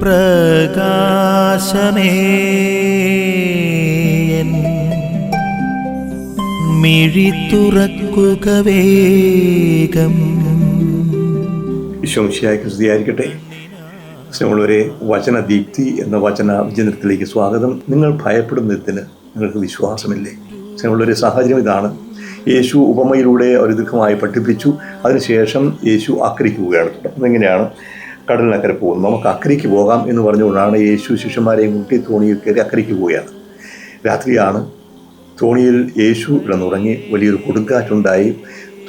പ്രകാശമേ. മിഴി തുറക്കുക വേഗം. വിശ്വംശിയായ ക്രിസ്തിയായിരിക്കട്ടെ സ്നേഹമുള്ളവരെ വചന ദീപ്തി എന്ന വചന വിചനത്തിലേക്ക് സ്വാഗതം. നിങ്ങൾ ഭയപ്പെടുന്നതിന് നിങ്ങൾക്ക് വിശ്വാസമില്ലേ? സ്നേഹമുള്ളവരെ സാഹചര്യം ഇതാണ്. യേശു ഉപമയിലൂടെ ഒരു ദീർഘമായി പഠിപ്പിച്ചു. അതിനുശേഷം യേശു ആക്രിക്കുകയാണ് എങ്ങനെയാണ് കടലിനക്കരെ പോകുന്നു. നമുക്ക് അക്കരയ്ക്ക് പോകാം എന്ന് പറഞ്ഞുകൊണ്ടാണ് യേശു ശിഷ്യന്മാരെയും കൂട്ടി തോണിയിൽ കയറി അക്കരയ്ക്ക് പോവുകയാണ് രാത്രിയാണ് തോണിയിൽ യേശു കിടന്നുറങ്ങി. വലിയൊരു കൊടുങ്കാറ്റുണ്ടായി.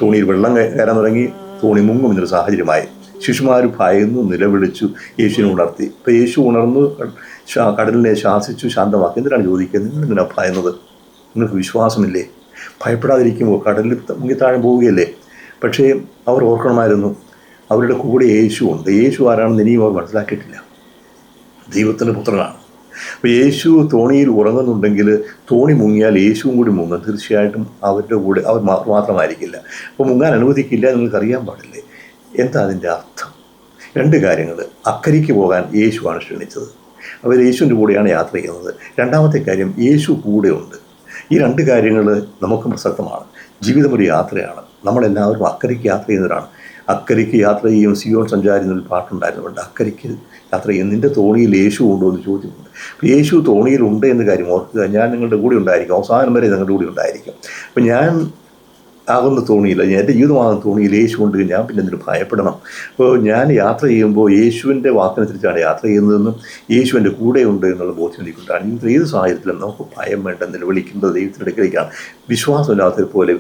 തോണിയിൽ വെള്ളം കയ- കയറാൻ തുടങ്ങി. തോണി മുങ്ങും എന്നൊരു സാഹചര്യമായി. ശിശുമാർ ഭയന്നു നിലവിളിച്ചു യേശുവിനെ ഉണർത്തി. ഇപ്പം യേശു ഉണർന്നു കടലിനെ ശാസിച്ചു ശാന്തമാക്കി. എന്തിനാണ് ചോദിക്കുന്നത്? നിങ്ങൾ എന്തിനാണ് ഭയന്നത്? നിങ്ങൾക്ക് വിശ്വാസമില്ലേ? ഭയപ്പെടാതിരിക്കുമ്പോൾ കടലിൽ മുങ്ങിത്താഴം പോവുകയല്ലേ? പക്ഷേ അവർ ഓർക്കണമായിരുന്നു അവരുടെ കൂടെ യേശുവുണ്ട്. യേശു ആരാണെന്ന് ഇനിയും അവർ മനസ്സിലാക്കിയിട്ടില്ല. ദൈവത്തിന്റെ പുത്രനാണ്. അപ്പോൾ യേശു തോണിയിൽ ഉറങ്ങുന്നുണ്ടെങ്കിൽ തോണി മുങ്ങിയാൽ യേശുവും കൂടി മുങ്ങും. തീർച്ചയായിട്ടും അവരുടെ കൂടെ അവർ മാത്രമായിരിക്കില്ല. അപ്പോൾ മുങ്ങാൻ അനുവദിക്കില്ല നിങ്ങൾക്കറിയാൻ പാടില്ലേ? എന്താ അതിന്റെ അർത്ഥം? രണ്ട് കാര്യങ്ങൾ. അക്കരയ്ക്ക് പോകാൻ യേശുവാണ് ക്ഷണിച്ചത്. അവർ യേശുവിന്റെ കൂടെയാണ് യാത്ര ചെയ്യുന്നത്. രണ്ടാമത്തെ കാര്യം യേശു കൂടെയുണ്ട് ഈ രണ്ട് കാര്യങ്ങൾ നമുക്കും പ്രസക്തമാണ്. ജീവിതം ഒരു യാത്രയാണ്. നമ്മളെല്ലാവരും അക്കരയ്ക്ക് യാത്ര ചെയ്യുന്നവരാണ്. അക്കരയ്ക്ക് യാത്ര ചെയ്യും സിയോൺ സഞ്ചാരി എന്നൊരു പാട്ടുണ്ടായിരുന്നു. പണ്ട് അക്കരയ്ക്ക് യാത്ര ചെയ്യും നിന്റെ തോണിയിൽ യേശു ഉണ്ടോ എന്ന് ചോദ്യമുണ്ട് അപ്പോൾ യേശു തോണിയിലുണ്ട് എന്ന കാര്യം ഓർക്കുക ഞാൻ നിങ്ങളുടെ കൂടെ ഉണ്ടായിരിക്കും. അവസാനം വരെ നിങ്ങളുടെ കൂടെ ഉണ്ടായിരിക്കും. അപ്പം ഞാൻ ആകുന്ന തോണിയിൽ എന്റെ ജീവിതമാകുന്ന തോണിയിൽ യേശു ഉണ്ട് ഞാൻ പിന്നെ എന്തിനു ഭയപ്പെടണം. അപ്പോൾ ഞാൻ യാത്ര ചെയ്യുമ്പോൾ യേശുവിന്റെ വാക്കിനനുസരിച്ചാണ് യാത്ര ചെയ്യുന്നതെന്നും യേശു എന്റെ കൂടെയുണ്ട് എന്നുള്ള ബോധ്യം എനിക്കുണ്ടാണ് ഇന്നത്തെ ഏത് സാഹചര്യത്തിലും നമുക്ക് ഭയം വേണ്ട നിലവിളിക്കുന്നത് ദൈവത്തിന്റെ അടുക്കലേക്കാണ്. വിശ്വാസമില്ലാത്തത് പോലെ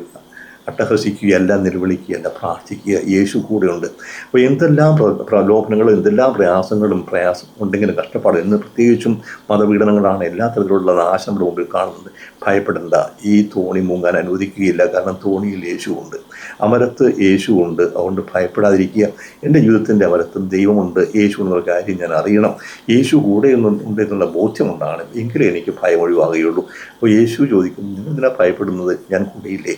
അട്ടഹസിക്കുകയല്ല നിലവിളിക്കുകയല്ല പ്രാർത്ഥിക്കുക യേശു കൂടെയുണ്ട്. അപ്പോൾ എന്തെല്ലാം പ്രലോഭനങ്ങളും എന്തെല്ലാം പ്രയാസങ്ങളും പ്രയാസം ഉണ്ടെങ്കിലും കഷ്ടപ്പാട് എന്ന് പ്രത്യേകിച്ചും മതപീഡനങ്ങളാണ് എല്ലാ തരത്തിലുള്ള നാശം നമ്മുടെ മുമ്പിൽ കാണുന്നത്. ഭയപ്പെടേണ്ട ഈ തോണി മുങ്ങാൻ അനുവദിക്കുകയില്ല. കാരണം തോണിയിൽ യേശുവുണ്ട് അമരത്ത് യേശുവുണ്ട് അതുകൊണ്ട് ഭയപ്പെടാതിരിക്കുക. എന്റെ ജീവിതത്തിന്റെ അമരത്തും ദൈവമുണ്ട്. യേശു എന്നുള്ള കാര്യം ഞാൻ അറിയണം. യേശു കൂടെ ഉണ്ട് എന്നുള്ള ബോധ്യമുണ്ടാണ് എങ്കിലേ എനിക്ക് ഭയം ഒഴിവാകുകയുള്ളൂ. അപ്പോൾ യേശു ചോദിക്കും നിങ്ങൾ എന്തിനാ ഭയപ്പെടുന്നത്? ഞാൻ കൂടെയില്ലേ?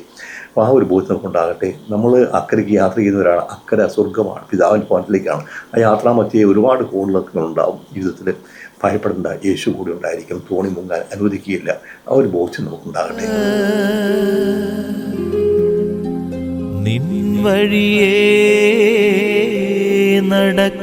അപ്പോൾ ആ ഒരു ബോധ്യം നമുക്കുണ്ടാകട്ടെ നമ്മൾ അക്കരയ്ക്ക് യാത്ര ചെയ്യുന്നവരാണ്. അക്കര സ്വർഗമാണ് പിതാവിന്റെ ഭവനത്തിലേക്കാണ് ആ യാത്രാമധ്യേ ഒരുപാട് കോളിലൊക്കെ ഉണ്ടാവും ജീവിതത്തിൽ ഭയപ്പെടേണ്ട യേശു കൂടി ഉണ്ടായിരിക്കും. തോണി മുങ്ങാൻ അനുവദിക്കുകയില്ല. ആ ഒരു ബോധ്യം നമുക്കുണ്ടാകട്ടെ. നിൻ നടക്ക